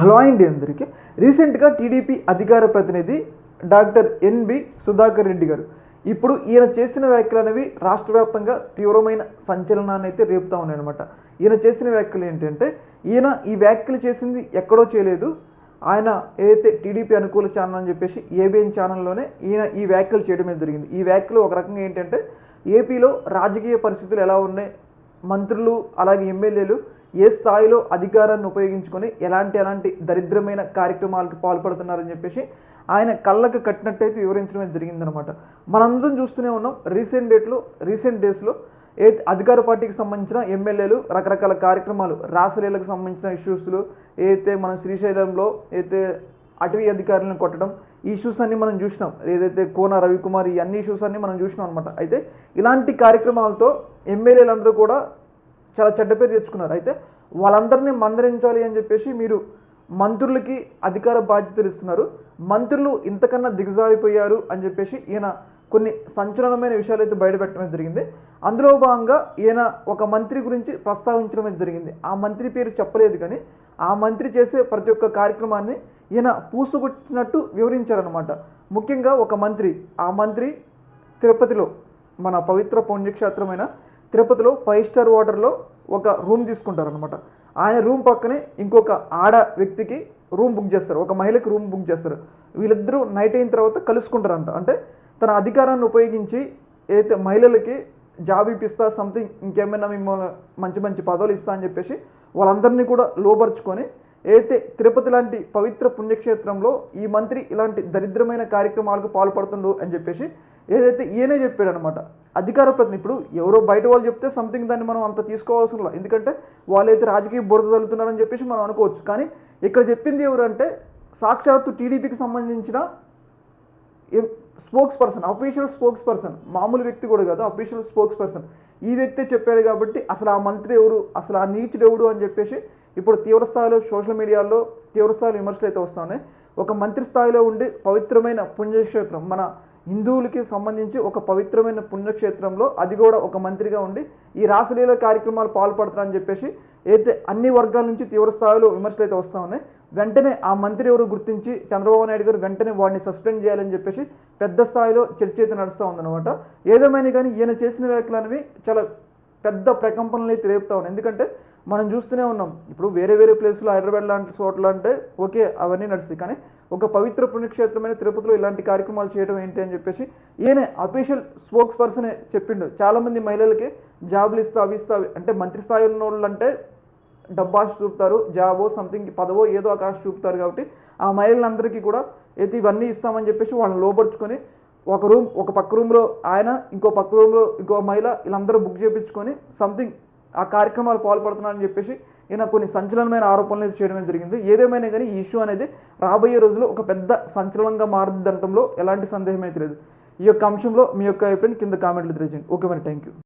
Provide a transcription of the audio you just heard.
Hello అండి అందరికీ రీసెంట్గా టీడీపీ అధికార ప్రతినిధి డాక్టర్ ఎన్బి సుధాకర్ రెడ్డి గారు. ఇప్పుడు ఈయన చేసిన వ్యాఖ్యలు అనేవి రాష్ట్ర వ్యాప్తంగా తీవ్రమైన సంచలనాన్ని అయితే రేపుతా ఉన్నాయన్నమాట. ఈయన చేసిన వ్యాఖ్యలు ఏంటంటే ఈయన ఈ వ్యాఖ్యలు చేసింది ఎక్కడో చేయలేదు. ఆయన ఏదైతే టీడీపీ అనుకూల ఛానల్ అని చెప్పేసి ఏబిఎన్ ఛానల్లోనే ఈయన ఈ వ్యాఖ్యలు చేయడమే జరిగింది. ఈ వ్యాఖ్యలు ఒక రకంగా ఏంటంటే ఏపీలో రాజకీయ పరిస్థితులు ఎలా ఉన్నాయి? మంత్రులు అలాగే ఎమ్మెల్యేలు ఏ స్థాయిలో అధికారాన్ని ఉపయోగించుకొని ఎలాంటి ఎలాంటి దరిద్రమైన కార్యక్రమాలకు పాల్పడుతున్నారని చెప్పేసి ఆయన కళ్ళకు కట్టినట్టయితే వివరించడం జరిగిందనమాట మనందరం చూస్తూనే ఉన్నాం రీసెంట్ డేట్లో రీసెంట్ డేస్లో ఏ అధికార పార్టీకి సంబంధించిన ఎమ్మెల్యేలు రకరకాల కార్యక్రమాలు రాసలీలకు సంబంధించిన ఇష్యూస్లు ఏదైతే మనం శ్రీశైలంలో అయితే అటవీ అధికారులను కొట్టడం ఈ ఇష్యూస్ అన్ని మనం చూసినాం. ఏదైతే కోన రవికుమార్ ఈ అన్ని ఇష్యూస్ అన్ని మనం చూసినాం అనమాట అయితే ఇలాంటి కార్యక్రమాలతో ఎమ్మెల్యేలందరూ కూడా చాలా చెడ్డ పేరు తెచ్చుకున్నారు. అయితే వాళ్ళందరినీ మందరించాలి అని చెప్పేసి మీరు మంత్రులకి అధికార బాధ్యతలు ఇస్తున్నారు. మంత్రులు ఇంతకన్నా దిగజారిపోయారు అని చెప్పేసి ఈయన కొన్ని సంచలనమైన విషయాలు అయితే బయటపెట్టడం జరిగింది. అందులో భాగంగా ఈయన ఒక మంత్రి గురించి ప్రస్తావించడం జరిగింది. ఆ మంత్రి పేరు చెప్పలేదు కానీ ఆ మంత్రి చేసే ప్రతి ఒక్క కార్యక్రమాన్ని ఈయన పూసుకొట్టినట్టు వివరించారనమాట ముఖ్యంగా ఒక మంత్రి ఆ మంత్రి తిరుపతిలో మన పవిత్ర పుణ్యక్షేత్రమైన తిరుపతిలో ఫైవ్ స్టార్ వాటర్లో ఒక రూమ్ తీసుకుంటారనమాట ఆయన రూమ్ పక్కనే ఇంకొక ఆడ వ్యక్తికి రూమ్ బుక్ చేస్తారు. ఒక మహిళకి రూమ్ బుక్ చేస్తారు. వీళ్ళిద్దరూ నైట్ అయిన తర్వాత కలుసుకుంటారంట. అంటే తన అధికారాన్ని ఉపయోగించి ఏదైతే మహిళలకి జాబ్ ఇప్పిస్తా సంథింగ్ ఇంకేమైనా మిమ్మల్ని మంచి మంచి పదవులు ఇస్తా అని చెప్పేసి వాళ్ళందరినీ కూడా లోపరుచుకొని అయితే తిరుపతి లాంటి పవిత్ర పుణ్యక్షేత్రంలో ఈ మంత్రి ఇలాంటి దరిద్రమైన కార్యక్రమాలకు పాల్పడుతుండు అని చెప్పేసి ఏదైతే ఈయనే చెప్పాడు అనమాట అధికార ప్రతినిధి ఇప్పుడు ఎవరో బయట వాళ్ళు చెప్తే సంథింగ్ దాన్ని మనం అంత తీసుకోవాల్సిన లేదు. ఎందుకంటే వాళ్ళైతే రాజకీయ బురద తల్లుతున్నారని చెప్పేసి మనం అనుకోవచ్చు కానీ ఇక్కడ చెప్పింది ఎవరంటే సాక్షాత్తు టీడీపీకి సంబంధించిన spokesperson official spokesperson మామూలు వ్యక్తి కూడా కాదు అఫీషియల్ స్పోక్స్ పర్సన్ ఈ వ్యక్తే చెప్పాడు కాబట్టి అసలు ఆ మంత్రి ఎవరు అసలు ఆ నీచుడు ఎవడు అని చెప్పేసి ఇప్పుడు తీవ్రస్థాయిలో సోషల్ మీడియాలో తీవ్రస్థాయిలో విమర్శలు అయితే వస్తూ ఉన్నాయి ఒక మంత్రి స్థాయిలో ఉండి పవిత్రమైన పుణ్యక్షేత్రం మన హిందువులకి సంబంధించి ఒక పవిత్రమైన పుణ్యక్షేత్రంలో అది కూడా ఒక మంత్రిగా ఉండి ఈ రాసలీల కార్యక్రమాలు పాల్పడతారని చెప్పేసి అయితే అన్ని వర్గాల నుంచి తీవ్రస్థాయిలో విమర్శలు అయితే వస్తూ ఉన్నాయి. వెంటనే ఆ మంత్రి ఎవరు గుర్తించి చంద్రబాబు నాయుడు గారు వెంటనే వాడిని సస్పెండ్ చేయాలని చెప్పేసి పెద్ద స్థాయిలో చర్చ అయితే నడుస్తూ ఉందన్నమాట. ఏదేమైనా కానీ ఈయన చేసిన వ్యాఖ్యలు అనేవి చాలా పెద్ద ప్రకంపనలు అయితే రేపుతా ఉన్నాయి. ఎందుకంటే మనం చూస్తూనే ఉన్నాం ఇప్పుడు వేరే వేరే ప్లేస్లో హైదరాబాద్ లాంటి చోట్ల అంటే ఓకే అవన్నీ నడుస్తాయి. కానీ ఒక పవిత్ర పుణ్యక్షేత్రమైన తిరుపతిలో ఇలాంటి కార్యక్రమాలు చేయడం ఏంటి అని చెప్పేసి ఈయన అఫీషియల్ స్పోక్స్ పర్సనే చెప్పిండు. చాలామంది మహిళలకి జాబులు ఇస్తా అవి ఇస్తా అవి- అంటే మంత్రి స్థాయి ఉన్న వాళ్ళు అంటే డబ్బాస్ చూపుతారు జాబో సంథింగ్ పదవో ఏదో ఒక ఆశ చూపుతారు కాబట్టి ఆ మహిళలందరికీ కూడా అయితే ఇవన్నీ ఇస్తామని చెప్పేసి వాళ్ళని లోపరుచుకొని ఒక రూమ్ ఒక పక్క రూమ్లో ఆయన ఇంకో పక్క రూమ్లో ఇంకో మహిళ వీళ్ళందరూ బుక్ చేయించుకొని సంథింగ్ ఆ కార్యక్రమాలు పాల్పడుతున్నారని చెప్పేసి ఈయన కొన్ని సంచలనమైన ఆరోపణలు అయితే చేయడం జరిగింది. ఏదేమైనా కానీ ఈ ఇష్యూ అనేది రాబోయే రోజుల్లో ఒక పెద్ద సంచలనంగా మారుతుందనటంలో ఎలాంటి సందేహం అయితే లేదు. ఈ యొక్క అంశంలో మీ యొక్క అభిప్రాయం కింద కామెంట్లు తెలియజేయండి. ఓకే మరి థ్యాంక్ యూ